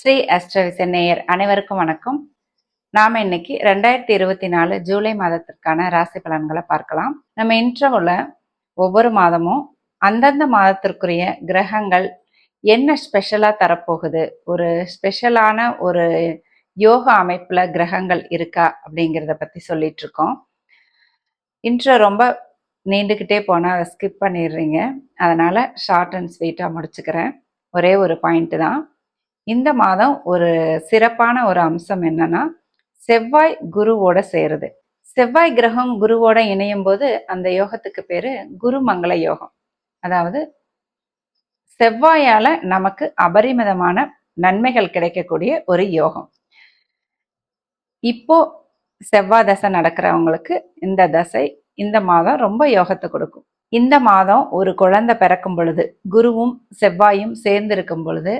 ஸ்ரீ அஸ்ட்ரவிச நேயர் அனைவருக்கும் வணக்கம். நாம இன்னைக்கு ரெண்டாயிரத்தி இருபத்தி நாலு ஜூலை மாதத்திற்கான ராசி பலன்களை பார்க்கலாம். நம்ம இன்ட்ரோவில் ஒவ்வொரு மாதமும் அந்தந்த மாதத்திற்குரிய கிரகங்கள் என்ன ஸ்பெஷலாக தரப்போகுது? ஒரு ஸ்பெஷலான ஒரு யோகா அமைப்பில் கிரகங்கள் இருக்கா அப்படிங்கிறத பற்றி சொல்லிட்டு இருக்கோம். இன்ட்ரோ ரொம்ப நீண்டுக்கிட்டே போனால் அதை ஸ்கிப் பண்ணிடுறீங்க. அதனால் ஷார்ட் அண்ட் ஸ்வீட்டாக முடிச்சுக்கிறேன். ஒரே ஒரு பாயிண்ட் தான். இந்த மாதம் ஒரு சிறப்பான ஒரு அம்சம் என்னன்னா செவ்வாய் குருவோட சேருது. செவ்வாய் கிரகம் குருவோட இணையும் போது அந்த யோகத்துக்கு பேரு குருமங்கள யோகம். அதாவது செவ்வாயால நமக்கு அபரிமிதமான நன்மைகள் கிடைக்கக்கூடிய ஒரு யோகம். இப்போ செவ்வாய் தசை நடக்கிறவங்களுக்கு இந்த தசை இந்த மாதம் ரொம்ப யோகத்தை கொடுக்கும். இந்த மாதம் ஒரு குழந்தை பிறக்கும் பொழுது குருவும் செவ்வாயும் சேர்ந்து இருக்கும் பொழுது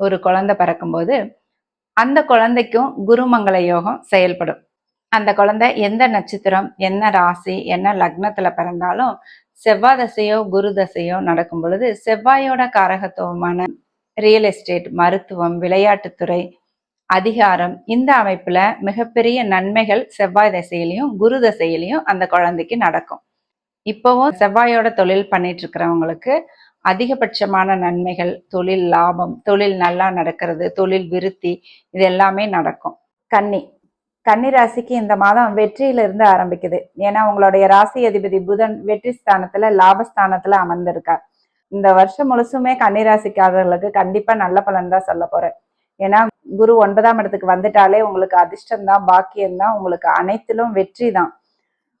ஒரு குழந்தை பிறக்கும்போது அந்த குழந்தைக்கும் குருமங்கள யோகம் செயல்படும். அந்த குழந்தை எந்த நட்சத்திரம் என்ன ராசி என்ன லக்னத்துல பிறந்தாலும் செவ்வாய் தசையோ குரு தசையோ நடக்கும் பொழுது செவ்வாயோட காரகத்துவமான ரியல் எஸ்டேட் மருத்துவம் விளையாட்டுத்துறை அதிகாரம் இந்த அமைப்புல மிகப்பெரிய நன்மைகள் செவ்வாய் தசையிலையும் குரு தசையிலையும் அந்த குழந்தைக்கு நடக்கும். இப்போவும் செவ்வாயோட தொழில் பண்ணிட்டு இருக்கிறவங்களுக்கு அதிகபட்சமான நன்மைகள் தொழில் லாபம் தொழில் நல்லா நடக்கிறது தொழில் விருத்தி இது எல்லாமே நடக்கும். கன்னி. கன்னி ராசிக்கு இந்த மாதம் வெற்றியில இருந்து ஆரம்பிக்குது. ஏன்னா உங்களுடைய ராசி அதிபதி புதன் வெற்றி ஸ்தானத்துல லாபஸ்தானத்துல அமர்ந்திருக்கார். இந்த வருஷம் முழுசுமே கன்னி ராசிக்காரர்களுக்கு கண்டிப்பா நல்ல பலன் தான் சொல்ல போறேன். ஏன்னா குரு ஒன்பதாம் இடத்துக்கு வந்துட்டாலே உங்களுக்கு அதிர்ஷ்டம் தான் பாக்கியம் தான் உங்களுக்கு அனைத்திலும் வெற்றி தான்.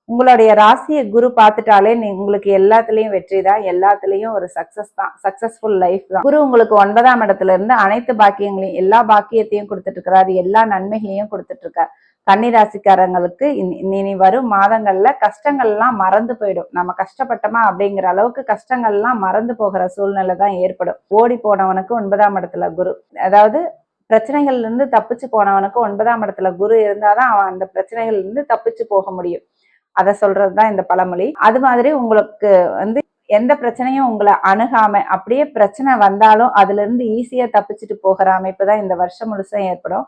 உங்களுடைய ராசியை குரு பார்த்துட்டாலே நீ உங்களுக்கு எல்லாத்துலயும் வெற்றி தான். எல்லாத்துலயும் ஒரு சக்ஸஸ் தான். சக்ஸஸ்ஃபுல் லைஃப் தான். குரு உங்களுக்கு ஒன்பதாம் இடத்துல இருந்து அனைத்து பாக்கியங்களையும் எல்லா பாக்கியத்தையும் கொடுத்துட்டு இருக்கிறாரு. எல்லா நன்மைகளையும் கொடுத்துட்டு இருக்காரு. கன்னி ராசிக்காரங்களுக்கு இனி வரும் மாதங்கள்ல கஷ்டங்கள்லாம் மறந்து போயிடும். நம்ம கஷ்டப்பட்டோமா அப்படிங்கிற அளவுக்கு கஷ்டங்கள்லாம் மறந்து போகிற சூழ்நிலை தான் ஏற்படும். ஓடி போனவனுக்கு ஒன்பதாம் இடத்துல குரு. அதாவது பிரச்சனைகள்ல இருந்து தப்பிச்சு போனவனுக்கு ஒன்பதாம் இடத்துல குரு இருந்தாதான் அவன் அந்த பிரச்சனைகள்ல இருந்து தப்பிச்சு போக முடியும். அதை சொல்றது தான் இந்த பழமொழி. அது மாதிரி உங்களுக்கு வந்து எந்த பிரச்சனையும் உங்களை அணுகாம அப்படியே பிரச்சனை வந்தாலும் அதுல இருந்து ஈஸியா தப்பிச்சுட்டு போகிற அமைப்பு தான் இந்த வருஷம் முழுசும் ஏற்படும்.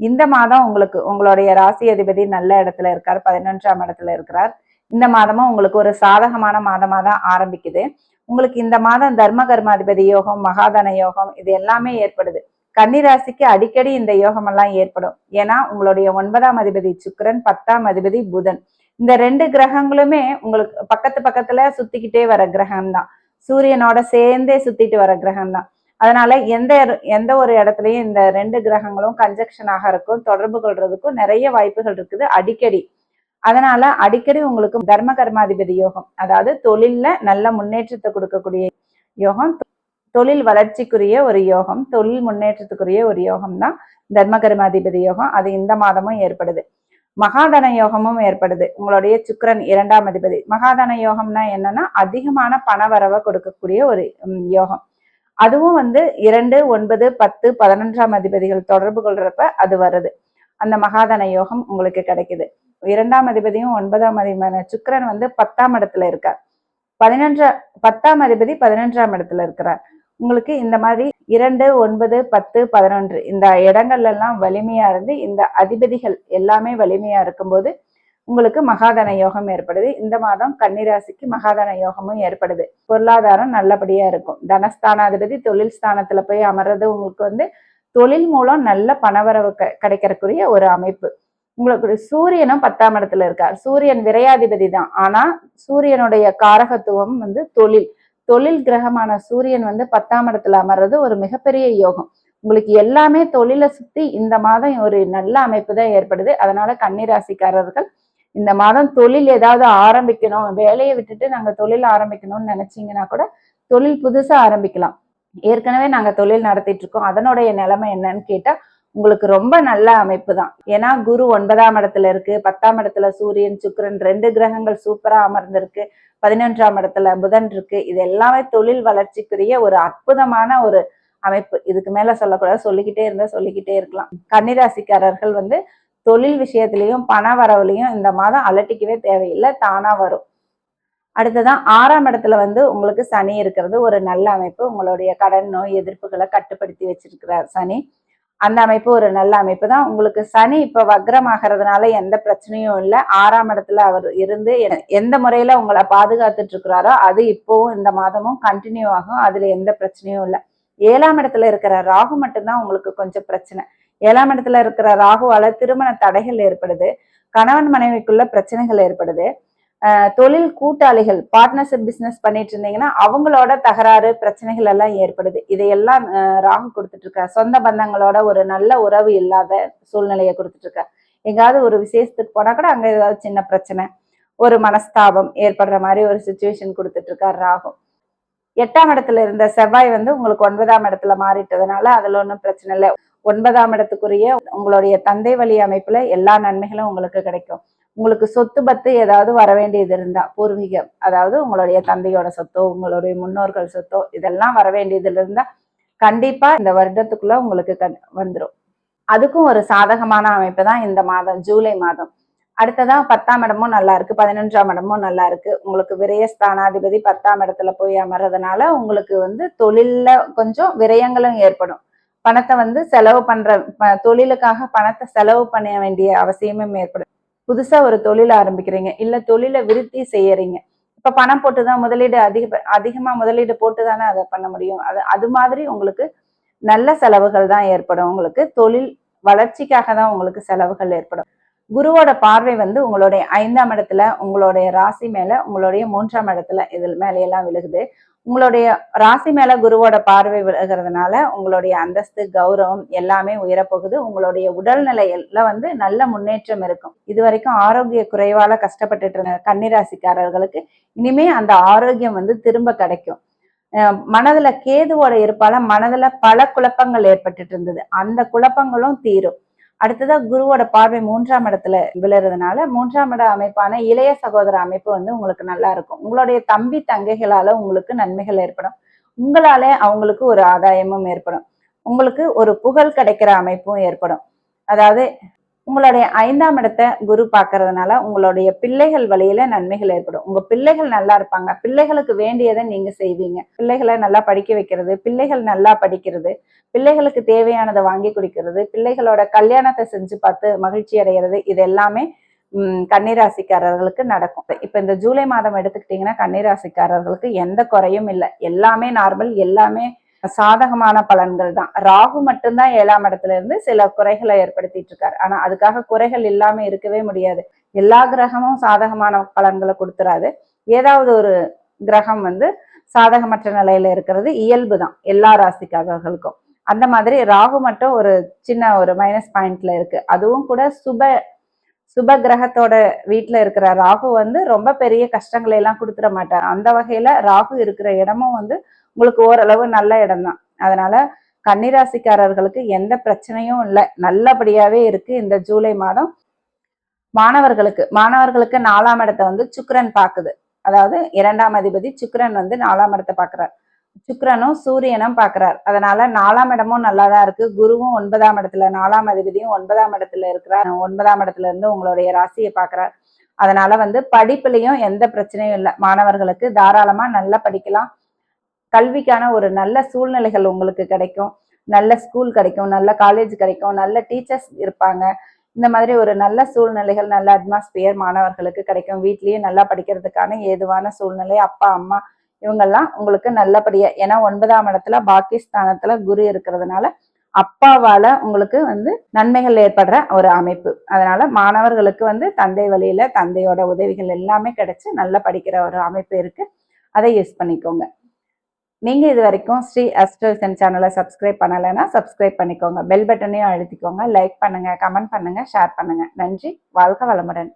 இந்த மாதம் உங்களுக்கு உங்களுடைய ராசி அதிபதி நல்ல இடத்துல இருக்கார் பதினொன்றாம் இடத்துல இருக்கிறார். இந்த மாதமும் உங்களுக்கு ஒரு சாதகமான மாதமா தான் ஆரம்பிக்குது. உங்களுக்கு இந்த மாதம் தர்ம கர்மாதிபதி யோகம் மகாதன யோகம் இது எல்லாமே ஏற்படுது. கன்னிராசிக்கு அடிக்கடி இந்த யோகம் எல்லாம் ஏற்படும். ஏன்னா உங்களுடைய ஒன்பதாம் அதிபதி சுக்கரன் பத்தாம் அதிபதி புதன். இந்த ரெண்டு கிரகங்களுமே உங்களுக்கு பக்கத்து பக்கத்துல சுத்திக்கிட்டே வர கிரகம் தான் சூரியனோட சேர்ந்தே சுத்திட்டு வர கிரகம் தான் அதனால எந்த எந்த ஒரு இடத்துலயும் இந்த ரெண்டு கிரகங்களும் கன்ஜெக்ஷனாக இருக்கும் தொடர்பு கொள்றதுக்கும் நிறைய வாய்ப்புகள் இருக்குது அடிக்கடி. அதனால அடிக்கடி உங்களுக்கு தர்ம கர்மாதிபதி யோகம் அதாவது தொழில்ல நல்ல முன்னேற்றத்தை கொடுக்கக்கூடிய யோகம் தொழில் வளர்ச்சிக்குரிய ஒரு யோகம் தொழில் முன்னேற்றத்துக்குரிய ஒரு யோகம் தான் தர்ம கர்மாதிபதி யோகம். அது இந்த மாதமும் ஏற்படுது. மகாதன யோகமும் ஏற்படுது. உங்களுடைய சுக்கரன் இரண்டாம் அதிபதி. மகாதன யோகம்னா என்னன்னா அதிகமான பணவரவை கொடுக்கக்கூடிய ஒரு யோகம். அதுவும் வந்து இரண்டு ஒன்பது பத்து பதினொன்றாம் அதிபதிகள் தொடர்பு கொள்றப்ப அது வருது. அந்த மகாதன யோகம் உங்களுக்கு கிடைக்குது. இரண்டாம் அதிபதியும் ஒன்பதாம் அதிபதியான சுக்கரன் வந்து பத்தாம் இடத்துல இருக்கார். பதினொன்றா பத்தாம் அதிபதி பதினொன்றாம் இடத்துல இருக்கிறார். உங்களுக்கு இந்த மாதிரி இரண்டு ஒன்பது பத்து பதினொன்று. இந்த இடங்கள்ல எல்லாம் வலிமையா இருந்து இந்த அதிபதிகள் எல்லாமே வலிமையா இருக்கும்போது உங்களுக்கு மகாதன யோகம் ஏற்படுது. இந்த மாதம் கன்னிராசிக்கு மகாதன யோகமும் ஏற்படுது. பொருளாதாரம் நல்லபடியா இருக்கும். தனஸ்தானாதிபதி தொழில் ஸ்தானத்துல போய் அமர்றது உங்களுக்கு வந்து தொழில் மூலம் நல்ல பணவரவு க கிடைக்கிறக்குரிய ஒரு அமைப்பு. உங்களுக்கு சூரியனும் பத்தாம் இடத்துல இருக்கார். சூரியன் விரையாதிபதி தான். ஆனா சூரியனுடைய காரகத்துவம் வந்து தொழில். தொழில் கிரகமான சூரியன் வந்து பத்தாம் இடத்துல அமர்றது ஒரு மிகப்பெரிய யோகம். உங்களுக்கு எல்லாமே தொழிலை சுத்தி இந்த மாதம் ஒரு நல்ல அமைப்பு தான் ஏற்படுது. அதனால கன்னிராசிக்காரர்கள் இந்த மாதம் தொழில் ஏதாவது ஆரம்பிக்கணும் வேலையை விட்டுட்டு நாங்க தொழில் ஆரம்பிக்கணும்னு நினைச்சீங்கன்னா கூட தொழில் புதுசா ஆரம்பிக்கலாம். ஏற்கனவே நாங்க தொழில் நடத்திட்டு இருக்கோம். அதனுடைய நிலைமை என்னன்னு கேட்டா உங்களுக்கு ரொம்ப நல்ல அமைப்பு தான் ஏன்னா குரு ஒன்பதாம் இடத்துல இருக்கு பத்தாம் இடத்துல சூரியன் சுக்கரன் ரெண்டு கிரகங்கள் சூப்பரா அமர்ந்திருக்கு பதினொன்றாம் இடத்துல புதன் இருக்கு. இது எல்லாமே தொழில் வளர்ச்சிக்குரிய ஒரு அற்புதமான ஒரு அமைப்பு. இதுக்கு மேல சொல்லக்கூடாது சொல்லிக்கிட்டே இருந்தா சொல்லிக்கிட்டே இருக்கலாம். கன்னிராசிக்காரர்கள் வந்து தொழில் விஷயத்திலையும் பண வரவுலையும் இந்த மாதம் அலட்டிக்கவே தேவையில்லை தானா வரும். அடுத்ததான் ஆறாம் இடத்துல வந்து உங்களுக்கு சனி இருக்கிறது ஒரு நல்ல அமைப்பு. உங்களுடைய கடன் நோய் எதிர்ப்புகளை கட்டுப்படுத்தி வச்சிருக்கிறார் சனி. அந்த அமைப்பு ஒரு நல்ல அமைப்பு தான். உங்களுக்கு சனி இப்ப வக்ரம் ஆகிறதுனால எந்த பிரச்சனையும் இல்லை. ஆறாம் இடத்துல அவர் இருந்து எந்த முறையில உங்களை பாதுகாத்துட்டு இருக்கிறாரோ அது இப்போவும் இந்த மாதமும் கண்டினியூ ஆகும். அதுல எந்த பிரச்சனையும் இல்லை. ஏழாம் இடத்துல இருக்கிற ராகு மட்டும்தான் உங்களுக்கு கொஞ்சம் பிரச்சனை. ஏழாம் இடத்துல இருக்கிற ராகுவால திருமண தடைகள் ஏற்படுது. கணவன் மனைவிக்குள்ள பிரச்சனைகள் ஏற்படுது. தொழில் கூட்டாளிகள் பார்ட்னர்ஷிப் பிஸ்னஸ் பண்ணிட்டு இருந்தீங்கன்னா அவங்களோட தகராறு பிரச்சனைகள் எல்லாம் ஏற்படுது. இதையெல்லாம் ராகு கொடுத்துட்டு இருக்க சொந்த பந்தங்களோட ஒரு நல்ல உறவு இல்லாத சூழ்நிலையை கொடுத்துட்டு இருக்க எங்காவது ஒரு விசேஷத்துக்கு போனா கூட அங்க ஏதாவது சின்ன பிரச்சனை ஒரு மனஸ்தாபம் ஏற்படுற மாதிரி ஒரு சுச்சுவேஷன் கொடுத்துட்டு இருக்கார் ராகு. எட்டாம் இடத்துல இருந்த செவ்வாய் வந்து உங்களுக்கு ஒன்பதாம் இடத்துல மாறிட்டதுனால அதுல ஒன்றும் பிரச்சனை இல்லை. ஒன்பதாம் இடத்துக்குரிய உங்களுடைய தந்தை வழி அமைப்புல எல்லா நன்மைகளும் உங்களுக்கு கிடைக்கும். உங்களுக்கு சொத்து பத்து ஏதாவது வர வேண்டியது இருந்தா பூர்வீகம் அதாவது உங்களுடைய தந்தையோட சொத்தோ உங்களுடைய முன்னோர்கள் சொத்தோ இதெல்லாம் வர வேண்டியதுல இருந்தா கண்டிப்பா இந்த வருடத்துக்குள்ள உங்களுக்கு வந்துடும் அதுக்கும் ஒரு சாதகமான அமைப்பு தான் இந்த மாதம் ஜூலை மாதம். அடுத்ததா பத்தாம் இடமும் நல்லா இருக்கு பதினொன்றாம் இடமும் நல்லா இருக்கு. உங்களுக்கு விரய ஸ்தானாதிபதி பத்தாம் இடத்துல போய் அமர்றதுனால உங்களுக்கு வந்து தொழில்ல கொஞ்சம் விரயங்களும் ஏற்படும். பணத்தை வந்து செலவு பண்ற தொழிலுக்காக பணத்தை செலவு பண்ண வேண்டிய அவசியமும் ஏற்படும். புதுசா ஒரு தொழில் ஆரம்பிக்கிறீங்க இல்ல தொழிலை விருத்தி செய்யறீங்க. இப்ப பணம் போட்டுதான் முதலீடு அதிக அதிகமா முதலீடு போட்டு தானே அதை பண்ண முடியும். அது அது மாதிரி உங்களுக்கு நல்ல செலவுகள் தான் ஏற்படும். உங்களுக்கு தொழில் வளர்ச்சிக்காக தான் உங்களுக்கு செலவுகள் ஏற்படும். குருவோட பார்வை வந்து உங்களுடைய ஐந்தாம் இடத்துல உங்களுடைய ராசி மேல உங்களுடைய மூன்றாம் இடத்துல இதில் மேலையெல்லாம் விழுகுது. உங்களுடைய ராசி மேல குருவோட பார்வை விழுகிறதுனால உங்களுடைய அந்தஸ்து கௌரவம் எல்லாமே உயரப்போகுது. உங்களுடைய உடல்நிலையில வந்து நல்ல முன்னேற்றம் இருக்கும். இது வரைக்கும் ஆரோக்கிய குறைவால கஷ்டப்பட்டுட்டு இருந்த கன்னிராசிக்காரர்களுக்கு இனிமே அந்த ஆரோக்கியம் வந்து திரும்ப கிடைக்கும். மனதுல கேதுவோட இருப்பால மனதுல பல குழப்பங்கள் ஏற்பட்டுட்டு இருந்தது. அந்த குழப்பங்களும் தீரும். அடுத்ததா குருவோட பார்வை மூன்றாம் இடத்துல விழுறதுனால மூன்றாம் இட அமைப்பான இளைய சகோதர அமைப்பு வந்து உங்களுக்கு நல்லா இருக்கும். உங்களுடைய தம்பி தங்கைகளால உங்களுக்கு நன்மைகள் ஏற்படும். உங்களாலே அவங்களுக்கு ஒரு ஆதாயமும் ஏற்படும். உங்களுக்கு ஒரு புகழ் கிடைக்கிற அமைப்பும் ஏற்படும். அதாவது உங்களுடைய ஐந்தாம் இடத்தை குரு பாக்குறதுனால உங்களுடைய பிள்ளைகள் வழியில நன்மைகள் ஏற்படும். உங்க பிள்ளைகள் நல்லா இருப்பாங்க. பிள்ளைகளுக்கு வேண்டியதை நீங்க செய்வீங்க. பிள்ளைகளை நல்லா படிக்க வைக்கிறது பிள்ளைகள் நல்லா படிக்கிறது பிள்ளைகளுக்கு தேவையானதை வாங்கி குடிக்கிறது பிள்ளைகளோட கல்யாணத்தை செஞ்சு பார்த்து மகிழ்ச்சி அடைகிறது இது எல்லாமே கன்னிராசிக்காரர்களுக்கு நடக்கும். இப்ப இந்த ஜூலை மாதம் எடுத்துக்கிட்டீங்கன்னா கன்னிராசிக்காரர்களுக்கு எந்த குறையும் இல்லை. எல்லாமே நார்மல் எல்லாமே சாதகமான பலன்கள் தான். ராகு மட்டும்தான் ஏழாம் இடத்துல இருந்து சில குறைகளை ஏற்படுத்திட்டு இருக்காரு. ஆனா அதுக்காக குறைகள் இல்லாம இருக்கவே முடியாது. எல்லா கிரகமும் சாதகமான பலன்களை கொடுத்துறாது. ஏதாவது ஒரு கிரகம் வந்து சாதகமற்ற நிலையில இருக்கிறது இயல்பு தான் எல்லா ராசிக்காரர்களுக்கும். அந்த மாதிரி ராகு மட்டும் ஒரு சின்ன ஒரு மைனஸ் பாயிண்ட்ல இருக்கு. அதுவும் கூட சுப சுப கிரகத்தோட வீட்டுல இருக்கிற ராகு வந்து ரொம்ப பெரிய கஷ்டங்களை எல்லாம் கொடுத்துட மாட்டார். அந்த வகையில ராகு இருக்கிற இடமும் வந்து உங்களுக்கு ஓரளவு நல்ல இடம் தான் அதனால கன்னிராசிக்காரர்களுக்கு எந்த பிரச்சனையும் இல்லை. நல்லபடியாவே இருக்கு இந்த ஜூலை மாதம். மாணவர்களுக்கு மாணவர்களுக்கு நாலாம் இடத்தை வந்து சுக்கரன் பாக்குது அதாவது இரண்டாம் அதிபதி சுக்கரன் வந்து நாலாம் இடத்தை பாக்குறாரு சுக்கரனும் சூரியனும் பார்க்குறார் அதனால நாலாம் இடமும் நல்லாதான் இருக்கு. குருவும் ஒன்பதாம் இடத்துல நாலாம் அதிபதியும் ஒன்பதாம் இடத்துல இருக்கிறார். ஒன்பதாம் இடத்துல இருந்து உங்களுடைய ராசியை பார்க்குறார் அதனால வந்து படிப்புலயும் எந்த பிரச்சனையும் இல்லை. மாணவர்களுக்கு தாராளமா நல்லா படிக்கலாம். கல்விக்கான ஒரு நல்ல சூழ்நிலைகள் உங்களுக்கு கிடைக்கும். நல்ல ஸ்கூல் கிடைக்கும். நல்ல காலேஜ் கிடைக்கும். நல்ல டீச்சர்ஸ் இருப்பாங்க. இந்த மாதிரி ஒரு நல்ல சூழ்நிலைகள் நல்ல அட்மாஸ்பியர் மாணவர்களுக்கு கிடைக்கும். வீட்லயே நல்லா படிக்கிறதுக்கான ஏதுவான சூழ்நிலை அப்பா அம்மா இவங்கெல்லாம் உங்களுக்கு நல்லபடியா ஏன்னா ஒன்பதாம் இடத்துல பாகிஸ்தானத்துல குரு இருக்கிறதுனால அப்பாவால உங்களுக்கு வந்து நன்மைகள் ஏற்படுற ஒரு அமைப்பு. அதனால மாணவர்களுக்கு வந்து தந்தை வழியில தந்தையோட உதவிகள் எல்லாமே கிடைச்சு நல்லா படிக்கிற ஒரு அமைப்பு இருக்கு. அதை யூஸ் பண்ணிக்கோங்க. நீங்கள் இது வரைக்கும் ஸ்ரீ அஸ்ட்ரோசன் சேனலை சப்ஸ்கிரைப் பண்ணலைன்னா சப்ஸ்கிரைப் பண்ணிக்கோங்க. பெல் பட்டனையும் அழுத்திக்கோங்க. லைக் பண்ணுங்கள் கமெண்ட் பண்ணுங்கள் ஷேர் பண்ணுங்கள் நன்றி. வாழ்க வளமுடன்.